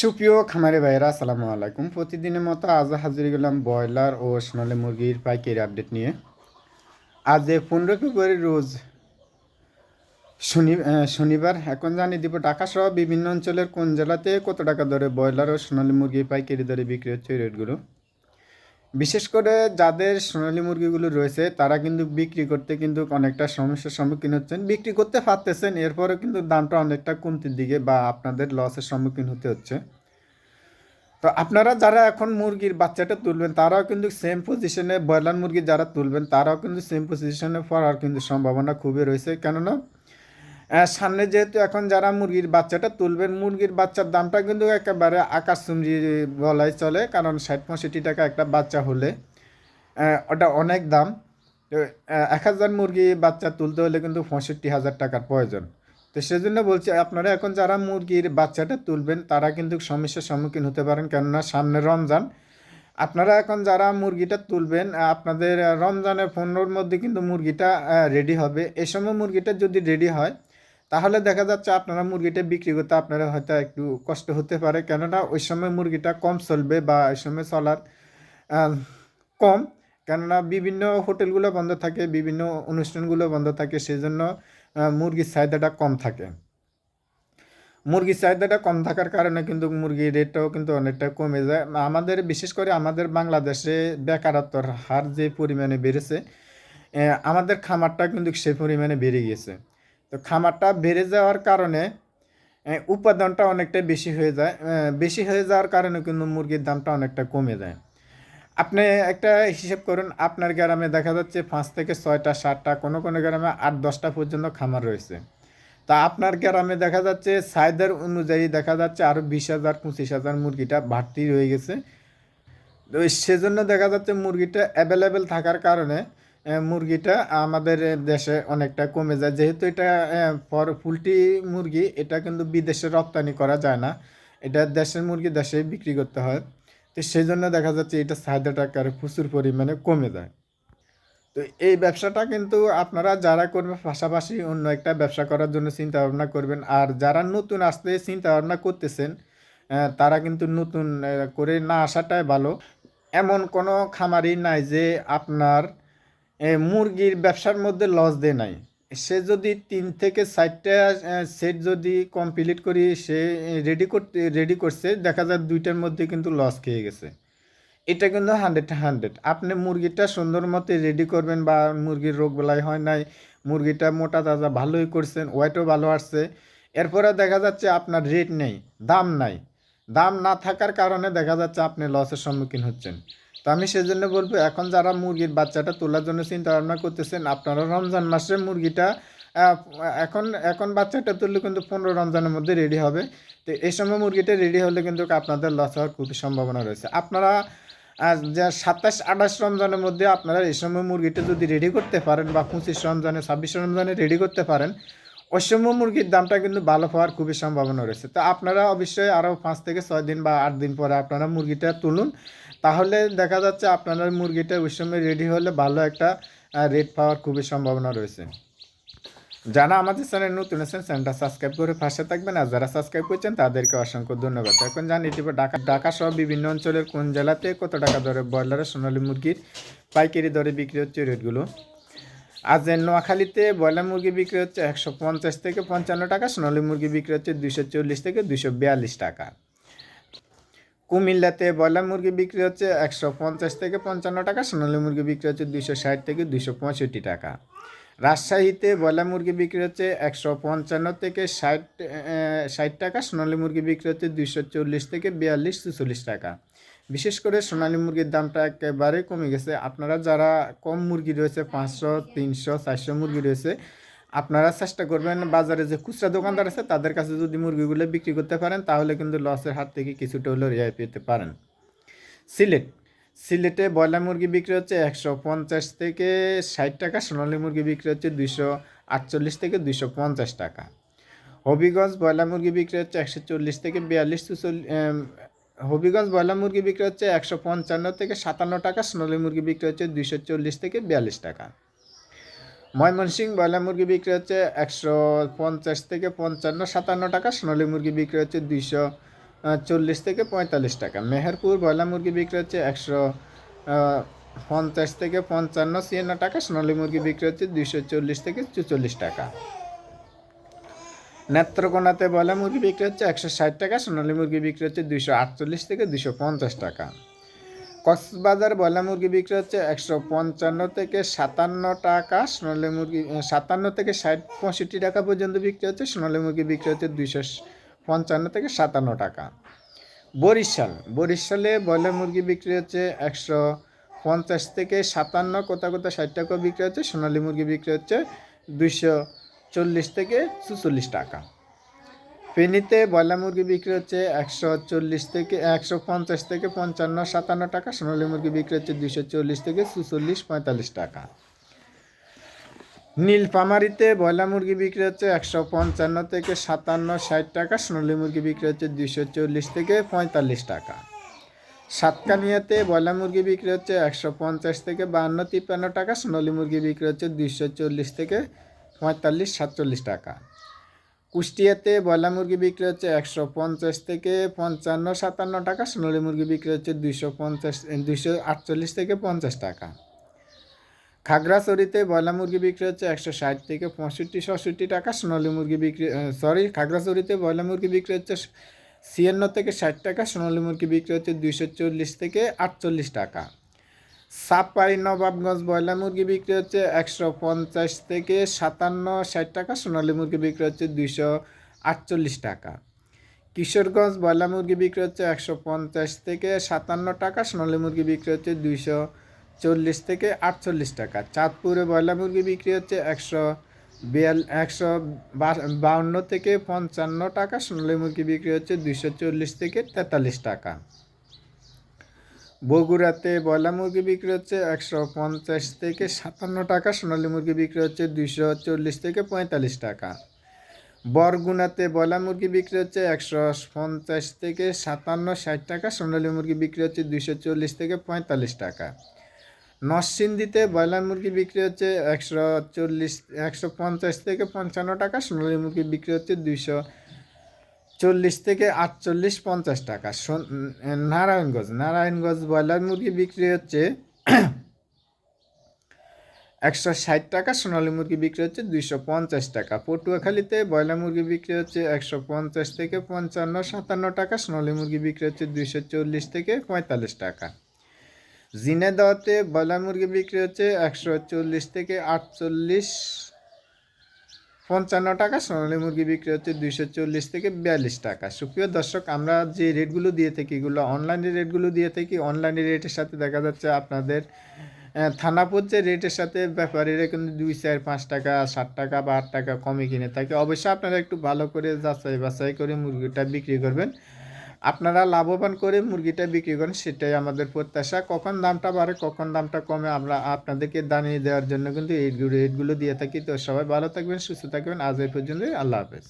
সুপ্রিয় খামারে ভাইয়েরা, আসসালামু আলাইকুম। প্রতিদিনের মতো আজ হাজির গেলাম ব্রয়লার ও সোনালী মুরগির পাইকারি আপডেট নিয়ে। আজ পনেরো ফেব্রুয়ারি রোজ শনি শনিবার, এখন জানিয়ে দিব ঢাকা সহ বিভিন্ন অঞ্চলের কোন জেলাতে কত টাকা দরে ব্রয়লার ও সোনালী মুরগি পাইকারি দরে বিক্রি হচ্ছে রেটগুলো। বিশেষ করে যাদের সোনালি মুরগিগুলো রয়েছে, তারা কিন্তু বিক্রি করতে কিন্তু অনেকটা সমস্যার সম্মুখীন হচ্ছেন। বিক্রি করতে পারতেছেন, এরপরেও কিন্তু দামটা অনেকটা কমতির দিকে বা আপনাদের লসের সম্মুখীন হতে হচ্ছে। তো আপনারা যারা এখন মুরগির বাচ্চাটা তুলবেন, তারাও কিন্তু সেম পজিশনে ব্রয়লার মুরগি যারা তুলবেন, তারাও কিন্তু সেম পজিশনে পড়ার কিন্তু সম্ভাবনা খুবই রয়েছে। কেননা সামনে যেহেতু এখন যারা মুরগির বাচ্চাটা তুলবেন, মুরগির বাচ্চার দামটা কিন্তু একেবারে আকাশচুম্বী বলাই চলে, কারণ ষাট পঁয়ষট্টি টাকা একটা বাচ্চা হলে ওটা অনেক দাম। এক হাজার মুরগি বাচ্চা তুলতে হলে কিন্তু পঁয়ষট্টি হাজার টাকার প্রয়োজন। তো সেজন্য বলছি, আপনারা এখন যারা মুরগির বাচ্চাটা তুলবেন, তারা কিন্তু সমস্যার সম্মুখীন হতে পারেন, কেননা সামনে রমজান। আপনারা এখন যারা মুরগিটা তুলবেন আপনাদের রমজানের পনেরোর মধ্যে কিন্তু মুরগিটা রেডি হবে। এই সময় মুরগিটা যদি রেডি হয় তাহলে দেখা যাচ্ছে আপনারা মুরগিটা বিক্রি করতে আপনারা হয়তো একটু কষ্ট হতে পারে। কেননা ওই সময় মুরগিটা কম চলবে বা ওই সময় চলার কম। কেননা বিভিন্ন হোটেলগুলো বন্ধ থাকে, বিভিন্ন অনুষ্ঠানগুলো বন্ধ থাকে সেই জন্য মুরগির চাহিদাটা কম থাকে। মুরগির চাহিদাটা কম থাকার কারণে কিন্তু মুরগির রেটটাও কিন্তু অনেকটা কমে যায়। আমাদের, বিশেষ করে আমাদের বাংলাদেশে বেকারত্বর হার যে পরিমাণে বেড়েছে আমাদের খামারটা কিন্তু সে পরিমাণে বেড়ে গিয়েছে। তো খামারটা বেড়ে যাওয়ার কারণে উপাদানটা অনেকটা বেশি হয়ে যায় বেশি হয়ে যাওয়ার কারণে কিন্তু মুরগির দামটা অনেকটা কমে যায়। আপনি একটা হিসেব করুন, আপনার গ্রামে দেখা যাচ্ছে পাঁচ থেকে ছয়টা, সাতটা, কোনো কোনো গ্রামে আট, দশটা পর্যন্ত খামার রয়েছে। তা আপনার গ্রামে দেখা যাচ্ছে সাইদের অনুযায়ী দেখা যাচ্ছে আরও বিশ হাজার, পঁচিশ হাজার মুরগিটা বাড়তি রয়ে গেছে। তো সেজন্য দেখা যাচ্ছে মুরগিটা অ্যাভেলেবেল থাকার কারণে মুরগিটা আমাদের দেশে অনেকটা কমে যায়। যেহেতু এটা ফর পোলট্রি মুরগি, এটা কিন্তু বিদেশে রপ্তানি করা যায় না। এটা দেশের মুরগি দেশে বিক্রি করতে হয়। তো সেই জন্য দেখা যাচ্ছে এটা চাহিদাটা আকারে প্রচুর পরিমাণে কমে যায়। তো এই ব্যবসাটা কিন্তু আপনারা যারা করবেন পাশাপাশি অন্য একটা ব্যবসা করার জন্য চিন্তা ভাবনা করবেন। আর যারা নতুন আসতে চিন্তা ভাবনা করতেছেন তারা কিন্তু নতুন করে না আসাটাই ভালো। এমন কোনো খামারই নাই যে আপনার মুরগির ব্যবসার মধ্যে লস দেয় নাই। সে যদি তিন থেকে চারটা সেট যদি কমপ্লিট করি, সে রেডি করতে রেডি করছে, দেখা যায় দুইটার মধ্যে কিন্তু লস খেয়ে গেছে। এটা কিন্তু হান্ড্রেড হান্ড্রেড আপনি মুরগিটা সুন্দর মতো রেডি করবেন বা মুরগির রোগ বেলায় হয় নাই, মুরগিটা মোটা তাজা ভালোই করছেন ওয়েটও ভালো আসছে, এরপরে দেখা যাচ্ছে আপনার রেট নেই, দাম নাই। দাম না থাকার কারণে দেখা যাচ্ছে আপনি লসের সম্মুখীন হচ্ছেন। তো আমি সেজন্য বলব, এখন যারা মুরগির বাচ্চাটা তোলার জন্য চিন্তা ভাবনা করতেছেন, আপনারা রমজান মাসে মুরগিটা এখন এখন বাচ্চাটা তুললে কিন্তু পনেরো রমজানের মধ্যে রেডি হবে। তো এই সময় মুরগিটা রেডি হলে কিন্তু আপনাদের লস হওয়ার খুবই সম্ভাবনা রয়েছে। আপনারা যা সাতাশ, আঠাশ রমজানের মধ্যে আপনারা এই সময় মুরগিটা যদি রেডি করতে পারেন বা পঁচিশ রমজানে, ছাব্বিশ রমজানে রেডি করতে পারেন, ওই সময় মুরগির দামটা কিন্তু ভালো হওয়ার খুবই সম্ভাবনা রয়েছে। তো আপনারা অবশ্যই আরও পাঁচ থেকে ছয় দিন বা আট দিন পরে আপনারা মুরগিটা তুলুন। তাহলে দেখা যাচ্ছে আপনার মুরগিটা ওই সময় রেডি হলে ভালো একটা রেট পাওয়ার খুবই সম্ভাবনা রয়েছে। যারা আমাদের চ্যানেল নতুন আছেন চ্যানেলটা সাবস্ক্রাইব করে পাশে থাকবেন। আর যারা সাবস্ক্রাইব করছেন, তাদেরকে অসংখ্য ধন্যবাদ। এখন জানি দিব, ঢাকা ঢাকা সহ বিভিন্ন অঞ্চলের কোন জেলাতে কত টাকা দরে ব্রয়লারের সোনালী মুরগির পাইকারি দরে বিক্রি হচ্ছে রেটগুলো? আজ নোয়াখালীতে ব্রয়লার মুরগি বিক্রি হচ্ছে একশো পঞ্চাশ থেকে পঞ্চান্ন টাকা, সোনালী মুরগি বিক্রি হচ্ছে দুশো চল্লিশ থেকে দুশো বিয়াল্লিশ টাকা। কুমিল্লাতে ব্রয়লার মুরগি বিক্রি হচ্ছে একশো পঞ্চাশ থেকে পঞ্চান্ন টাকা, সোনালী মুরগি বিক্রি হচ্ছে দুশো ষাট থেকে দুশো পঁয়ষট্টি টাকা। রাজশাহীতে ব্রয়লার মুরগি বিক্রি হচ্ছে একশো পঞ্চান্ন থেকে ষাট ষাট টাকা, সোনালী মুরগি বিক্রি হচ্ছে দুশো চল্লিশ থেকে বিয়াল্লিশ চুচল্লিশ টাকা। বিশেষ করে সোনালী মুরগির দামটা একেবারে কমে গেছে। আপনারা যারা কম মুরগি রয়েছে, পাঁচশো, তিনশো, চারশো মুরগি রয়েছে আপনারা চেষ্টা করবেন বাজারে যে খুচরা দোকানদার আছে, তাদের কাছে যদি মুরগিগুলো বিক্রি করতে পারেন, তাহলে কিন্তু লসের হাত থেকে কিছুটা হলেও রেহাই পেতে পারেন। সিলেট। সিলেটে ব্রয়লার মুরগি বিক্রি হচ্ছে একশো পঞ্চাশ থেকে ষাট টাকা, সোনালী মুরগি বিক্রি হচ্ছে দুইশো আটচল্লিশ থেকে দুইশো পঞ্চাশ টাকা। হবিগঞ্জ ব্রয়লার মুরগি বিক্রি হচ্ছে একশো চল্লিশ থেকে বিয়াল্লিশ চুচল্লিশ হবিগঞ্জ ব্রয়লার মুরগি বিক্রি হচ্ছে একশো পঞ্চান্ন থেকে সাতান্ন টাকা, সোনালী মুরগি বিক্রি হচ্ছে দুইশো চল্লিশ থেকে বিয়াল্লিশ টাকা। ময়মনসিংহ ব্রয়লার মুরগি বিক্রি হচ্ছে একশো পঞ্চাশ থেকে পঞ্চান্ন, সাতান্ন টাকা। সোনালী মুরগি বিক্রি হচ্ছে দুইশো চল্লিশ থেকে পঁয়তাল্লিশ টাকা। মেহেরপুর ব্রয়লার মুরগি বিক্রি হচ্ছে একশো পঞ্চাশ থেকে পঞ্চান্ন, ছিয়ান্ন টাকা। সোনালী মুরগি বিক্রি হচ্ছে দুইশো চল্লিশ থেকে চুচল্লিশ টাকা। নেত্রকোনাতে ব্রয়লার মুরগি বিক্রি হচ্ছে একশো ষাট টাকা। সোনালী মুরগি বিক্রি হচ্ছে দুইশো আটচল্লিশ থেকে দুশো পঞ্চাশ টাকা। কক্সবাজার ব্রয়লার মুরগি বিক্রি হচ্ছে একশো পঞ্চান্ন থেকে সাতান্ন টাকা, সোনালী মুরগি সাতান্ন থেকে ষাট পঁয়ষট্টি টাকা পর্যন্ত বিক্রি হচ্ছে, সোনালী মুরগি বিক্রি হচ্ছে দুইশো পঞ্চান্ন থেকে সাতান্ন টাকা। বরিশাল, বরিশালে ব্রয়লার মুরগি বিক্রি হচ্ছে একশো পঞ্চাশ থেকে সাতান্ন কোথা কোথা ষাট টাকা বিক্রি হচ্ছে, সোনালী মুরগি বিক্রি হচ্ছে দুইশো চল্লিশ থেকে চুচল্লিশ টাকা। ফেনীতে ব্রয়লার মুরগি বিক্রি হচ্ছে একশো চল্লিশ থেকে একশো পঞ্চাশ থেকে পঞ্চান্ন, সাতান্ন টাকা। সোনালী মুরগি বিক্রি হচ্ছে দুশো চল্লিশ থেকে চুচল্লিশ, পঁয়তাল্লিশ টাকা। নীলফামারিতে ব্রয়লার মুরগি বিক্রি হচ্ছে একশো পঞ্চান্ন থেকে সাতান্ন, ষাট টাকা। সোনালী মুরগি বিক্রি হচ্ছে দুশো চল্লিশ থেকে পঁয়তাল্লিশ টাকা। সাতকানিয়াতে ব্রয়লার মুরগি বিক্রি হচ্ছে একশো পঞ্চাশ থেকে বাহান্ন, তিপ্পান্ন টাকা। সোনালী মুরগি বিক্রি হচ্ছে দুশো চল্লিশ থেকে পঁয়তাল্লিশ, সাতচল্লিশ টাকা। কুষ্টিয়াতে ব্রয়লার মুরগি বিক্রি হচ্ছে একশো পঞ্চাশ থেকে পঞ্চান্ন, সাতান্ন টাকা, সোনালী মুরগি বিক্রি হচ্ছে দুইশো পঞ্চাশ দুইশো আটচল্লিশ থেকে পঞ্চাশ টাকা। খাগড়াছড়িতে ব্রয়লার মুরগি বিক্রি হচ্ছে একশো ষাট থেকে পঁয়ষট্টি, ছষট্টি টাকা, সোনালী মুরগি বিক্রি সরি, খাগড়াছড়িতে ব্রয়লার মুরগি বিক্রি হচ্ছে ছিয়ান্ন থেকে ষাট টাকা, সোনালী মুরগি বিক্রি হচ্ছে দুইশো চল্লিশ থেকে আটচল্লিশ টাকা। সাপাই নবাবগঞ্জ ব্রয়লার মুরগি বিক্রি হচ্ছে একশো পঞ্চাশ থেকে সাতান্ন ষাট টাকা, সোনালী মুরগি বিক্রি হচ্ছে দুইশো আটচল্লিশ টাকা। কিশোরগঞ্জ ব্রয়লার মুরগি বিক্রি হচ্ছে একশো পঞ্চাশ থেকে সাতান্ন টাকা, সোনালী মুরগি বিক্রি হচ্ছে দুইশো চল্লিশ থেকে আটচল্লিশ টাকা। চাঁদপুরে ব্রয়লার মুরগি বিক্রি হচ্ছে একশো বিয়াল, একশো বাউন্ন থেকে পঞ্চান্ন টাকা, সোনালী মুরগি বিক্রি হচ্ছে দুইশো চল্লিশ থেকে তেতাল্লিশ টাকা। বগুড়াতে ব্রয়লার মুরগি বিক্রি হচ্ছে একশো পঞ্চাশ থেকে সাতান্ন টাকা, সোনালী মুরগি বিক্রি হচ্ছে দুইশো চল্লিশ থেকে পঁয়তাল্লিশ টাকা। বরগুনাতে ব্রয়লার মুরগি বিক্রি হচ্ছে একশো পঞ্চাশ থেকে সাতান্ন ষাট টাকা, সোনালী মুরগি বিক্রি হচ্ছে দুইশো চল্লিশ থেকে পঁয়তাল্লিশ টাকা। নরসিংদীতে ব্রয়লার মুরগি বিক্রি হচ্ছে একশো চল্লিশ, একশো পঞ্চাশ থেকে পঞ্চান্ন টাকা, সোনালী মুরগি বিক্রি হচ্ছে দুইশো চল্লিশ থেকে আটচল্লিশ পঞ্চাশ টাকা। নারায়ণগঞ্জ নারায়ণগঞ্জ ব্রয়লার মুরগি বিক্রি হচ্ছে একশো ষাট টাকা, সোনালী মুরগি বিক্রি হচ্ছে দুইশো পঞ্চাশ টাকা। পটুয়াখালীতে ব্রয়লার মুরগি বিক্রি হচ্ছে একশো পঞ্চাশ থেকে পঞ্চান্ন, সাতান্ন টাকা, সোনালী মুরগি বিক্রি হচ্ছে দুইশো চল্লিশ থেকে পঁয়তাল্লিশ টাকা। জিনেদাওয়াতে ব্রয়লার মুরগি বিক্রি হচ্ছে একশো চল্লিশ থেকে আটচল্লিশ পঞ্চান্ন টাকা, সোনালী মুরগি বিক্রি হচ্ছে দুইশো চল্লিশ থেকে বিয়াল্লিশ টাকা। সুপ্রিয় দর্শক, আমরা যে রেটগুলো দিয়ে থাকি, এগুলো অনলাইনে রেটগুলো দিয়ে থাকি। অনলাইনে রেটের সাথে দেখা যাচ্ছে আপনাদের থানা থানাপুর যে রেটের সাথে ব্যাপারীরা কিন্তু দুই, চার, পাঁচ টাকা, ষাট টাকা বা আট টাকা কমে কিনে থাকে। অবশ্যই আপনারা একটু ভালো করে যাচাই বাছাই করে মুরগিটা বিক্রি করবেন। আপনারা লাভবান করে মুরগিটা বিক্রি করেন, সেটাই আমাদের প্রত্যাশা। কখন দামটা বাড়ে, কখন দামটা কমে, আমরা আপনাদেরকে দানিয়ে দেওয়ার জন্য কিন্তু এই রেটগুলো দিয়ে থাকি। তো সবাই ভালো থাকবেন, সুস্থ থাকবেন। আজ এই পর্যন্তই, আল্লাহ হাফেজ।